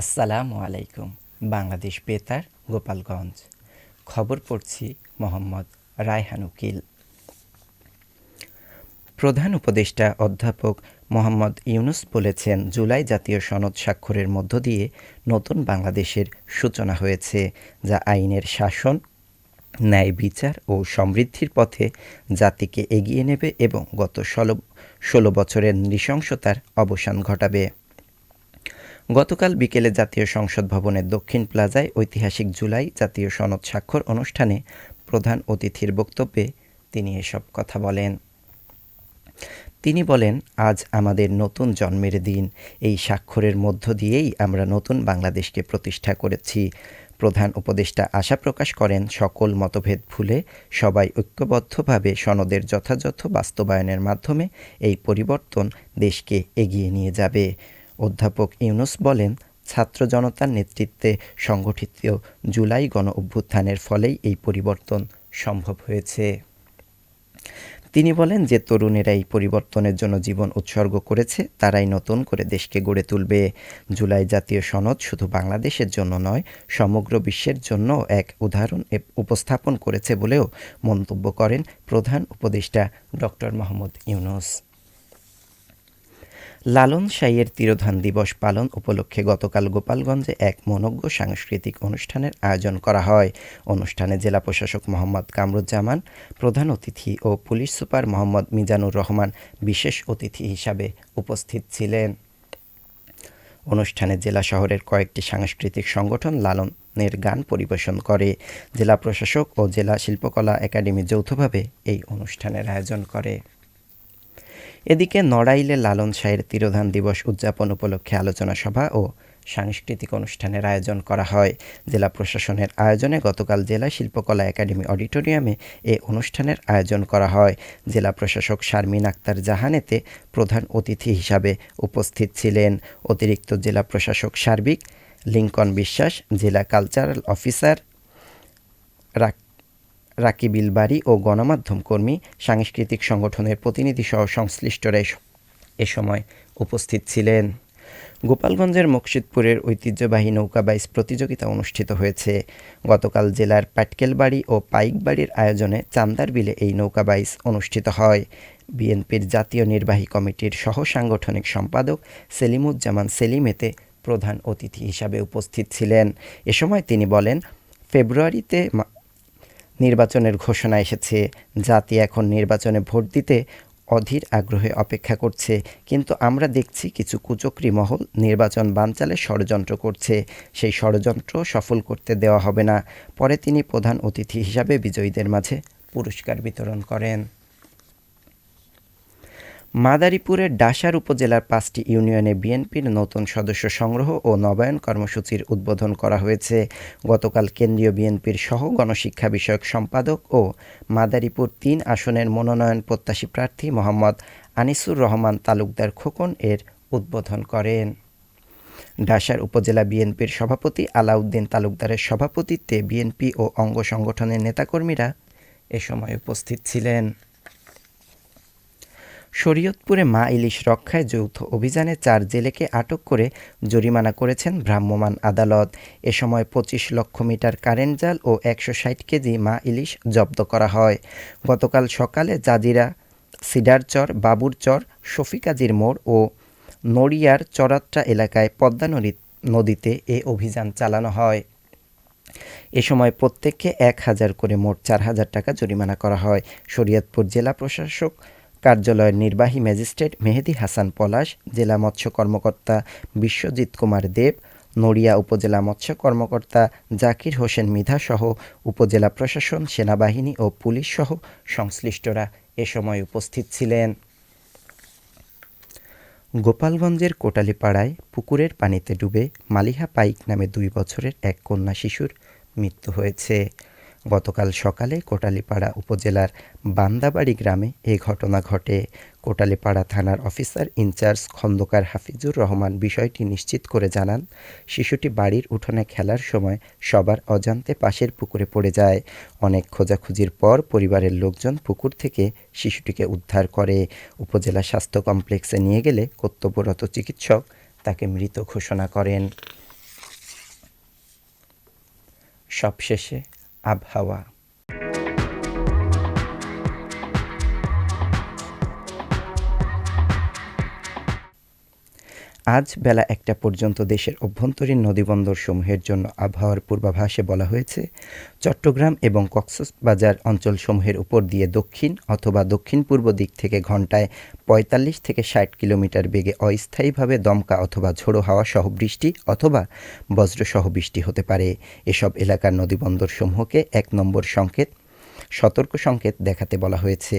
আসসালামু আলাইকুম, বাংলাদেশ বেতার, গোপালগঞ্জ। খবর পড়ছি মোহাম্মদ রায়হান উকিল। প্রধান উপদেষ্টা অধ্যাপক মোহাম্মদ ইউনুস বলেছেন, জুলাই জাতীয় সনদ স্বাক্ষরের মধ্য দিয়ে নতুন বাংলাদেশের সূচনা হয়েছে, যা আইনের শাসন, ন্যায় বিচার ও সমৃদ্ধির পথে জাতিকে এগিয়ে নেবে এবং গত ষোলো ষোলো বছরের নৃশংসতার অবসান ঘটাবে। গতকাল বিকেলে জাতীয় সংসদ ভবনের দক্ষিণ প্লাজায় ঐতিহাসিক জুলাই জাতীয় সনদ স্বাক্ষর অনুষ্ঠানে প্রধান অতিথির বক্তব্যে তিনি এসব কথা বলেন। তিনি বলেন, আজ আমাদের নতুন জন্মের দিন। এই স্বাক্ষরের মধ্য দিয়েই আমরা নতুন বাংলাদেশকে প্রতিষ্ঠা করেছি। প্রধান উপদেষ্টা আশা প্রকাশ করেন, সকল মতভেদ ভুলে সবাই ঐক্যবদ্ধভাবে সনদের যথাযথ বাস্তবায়নের মাধ্যমে এই পরিবর্তন দেশকে এগিয়ে নিয়ে যাবে। অধ্যাপক ইউনুস বলেন, ছাত্র জনতার নেতৃত্বে সংগঠিত জুলাই গণ অভ্যুত্থানের ফলেই এই পরিবর্তন সম্ভব হয়েছে। তিনি বলেন যে তরুণেরা এই পরিবর্তনের জন্য জীবন উৎসর্গ করেছে, তারাই নতুন করে দেশকে গড়ে তুলবে। জুলাই জাতীয় সনদ শুধু বাংলাদেশের জন্য নয়, সমগ্র বিশ্বের জন্য এক উদাহরণ উপস্থাপন করেছে বলেও মন্তব্য করেন প্রধান উপদেষ্টা ডক্টর মোহাম্মদ ইউনুস। লালন সাইয়ের তিরোধান দিবস পালন উপলক্ষে গতকাল গোপালগঞ্জে এক মনজ্ঞ সাংস্কৃতিক অনুষ্ঠানের আয়োজন করা হয়। অনুষ্ঠানে জেলা প্রশাসক মোহাম্মদ কামরুজ্জামান, প্রধান অতিথি ও পুলিশ সুপার মোহাম্মদ মিজানুর রহমান বিশেষ অতিথি হিসাবে উপস্থিত ছিলেন। অনুষ্ঠানে জেলা শহরের কয়েকটি সাংস্কৃতিক সংগঠন লালনের গান পরিবেশন করে। জেলা প্রশাসক ও জেলা শিল্পকলা একাডেমি যৌথভাবে এই অনুষ্ঠানের আয়োজন করে। এদিকে নড়াইলে লালন শাহের তিরোধান দিবস উদযাপন উপলক্ষে আলোচনা সভা ও সাংস্কৃতিক অনুষ্ঠানের আয়োজন করা হয়। জেলা প্রশাসনের আয়োজনে গতকাল জেলা শিল্পকলা একাডেমি অডিটোরিয়ামে এ অনুষ্ঠানের আয়োজন করা হয়। জেলা প্রশাসক শারমিন আক্তার জাহানেতে প্রধান অতিথি হিসাবে উপস্থিত ছিলেন। অতিরিক্ত জেলা প্রশাসক সার্বিক লিঙ্কন বিশ্বাস, জেলা কালচারাল অফিসার রাকিবিল বাড়ি ও গণমাধ্যম কর্মী, সাংস্কৃতিক সংগঠনের প্রতিনিধি সহ সংশ্লিষ্টরা এ সময় উপস্থিত ছিলেন। গোপালগঞ্জের মকসিদপুরের ঐতিহ্যবাহী নৌকা বাইস প্রতিযোগিতা অনুষ্ঠিত হয়েছে। গতকাল জেলার পাটকেলবাড়ি ও পাইকবাড়ির আয়োজনে চান্দার বিলে এই নৌকা বাইস অনুষ্ঠিত হয়। বিএনপির জাতীয় নির্বাহী কমিটির সহ সাংগঠনিক সম্পাদক সেলিমুজ্জামান সেলিমেতে প্রধান অতিথি হিসাবে উপস্থিত ছিলেন। এ সময় তিনি বলেন, ফেব্রুয়ারিতে নির্বাচনের ঘোষণা এসেছে। জাতি এখন নির্বাচনে ভোট দিতে অধীর আগ্রহে অপেক্ষা করছে। কিন্তু আমরা দেখছি কিছু কুচক্রি মহল নির্বাচন বানচালে ষড়যন্ত্র করছে। সেই ষড়যন্ত্র সফল করতে দেওয়া হবে না। পরে তিনি প্রধান অতিথি হিসাবে বিজয়ীদের মাঝে পুরস্কার বিতরণ করেন। মাদারীপুরের ডাসার উপজেলার পাঁচটি ইউনিয়নে বিএনপির নতুন সদস্য সংগ্রহ ও নবায়ন কর্মসূচির উদ্বোধন করা হয়েছে। গতকাল কেন্দ্রীয় বিএনপির সহ গণশিক্ষা বিষয়ক সম্পাদক ও মাদারীপুর তিন আসনের মনোনয়ন প্রত্যাশী প্রার্থী মোহাম্মদ আনিসুর রহমান তালুকদার খোকন এর উদ্বোধন করেন। ডাসার উপজেলা বিএনপির সভাপতি আলাউদ্দিন তালুকদারের সভাপতিত্বে বিএনপি ও অঙ্গ সংগঠনের নেতাকর্মীরা এ সময় উপস্থিত ছিলেন। শরীয়তপুরে মা ইলিশ রক্ষায় যৌথ অভিযানে চার জেলেকে আটক করে জরিমানা করেছেন ভ্রাম্যমাণ আদালত। এ সময় পঁচিশ লক্ষ মিটার কারেন্ট জাল ও একশো ষাট কেজি মা ইলিশ জব্দ করা হয়। গতকাল সকালে জাজিরা সিডারচর বাবুরচর শফিকাজির মোড় ও নড়িয়ার চরাত্রা এলাকায় পদ্মা নদীতে এ অভিযান চালানো হয়। এ সময় প্রত্যেককে এক হাজার করে মোট চার হাজার টাকা জরিমানা করা হয়। শরীয়তপুর জেলা প্রশাসক কার্যালয়ের নির্বাহী ম্যাজিস্ট্রেট মেহেদি হাসান পলাশ, জেলা মৎস্য কর্মকর্তা বিশ্বজিৎ কুমার দেব, নড়িয়া উপজেলা মৎস্য কর্মকর্তা জাকির হোসেন মিধা সহ উপজেলা প্রশাসন, সেনাবাহিনী ও পুলিশ সহ সংশ্লিষ্টরা এ সময় উপস্থিত ছিলেন। গোপালগঞ্জের কোটালীপাড়ায় পুকুরের পানিতে ডুবে মালিহা পাইক নামে দুই বছরের এক কন্যা শিশুর মৃত্যু হয়েছে। গতকাল সকালে কোটালীপাড়া উপজেলার বান্দাবাড়ি গ্রামে এ ঘটনা ঘটে। কোটালীপাড়া থানার officer in charge Khandakar Hafizur Rahman বিষয়টি নিশ্চিত করে জানান, শিশুটি বাড়ির উঠোনে খেলার সময় সবার অজান্তে পাশের পুকুরে পড়ে যায়। অনেক খোঁজাখুঁজির পর পরিবারের লোকজন পুকুর থেকে শিশুটিকে উদ্ধার করে। উপজেলা স্বাস্থ্য কমপ্লেক্সে নিয়ে গেলে কর্তব্যরত চিকিৎসক তাকে মৃত ঘোষণা করেন। সবশেষে 阿帕瓦。আজ বেলা একটা পর্যন্ত দেশের অভ্যন্তরীণ নদীবন্দরসমূহের জন্য আবহাওয়ার পূর্বাভাসে বলা হয়েছে, চট্টগ্রাম এবং কক্সবাজার অঞ্চলসমূহের উপর দিয়ে দক্ষিণ অথবা দক্ষিণ পূর্ব দিক থেকে ঘন্টায় ৪৫ থেকে ষাট কিলোমিটার বেগে অস্থায়ীভাবে দমকা অথবা ঝোড়ো হাওয়া সহ বৃষ্টি অথবা বজ্রসহ বৃষ্টি হতে পারে। এসব এলাকার নদীবন্দরসমূহকে এক নম্বর সংকেত, সতর্ক সংকেত দেখাতে বলা হয়েছে।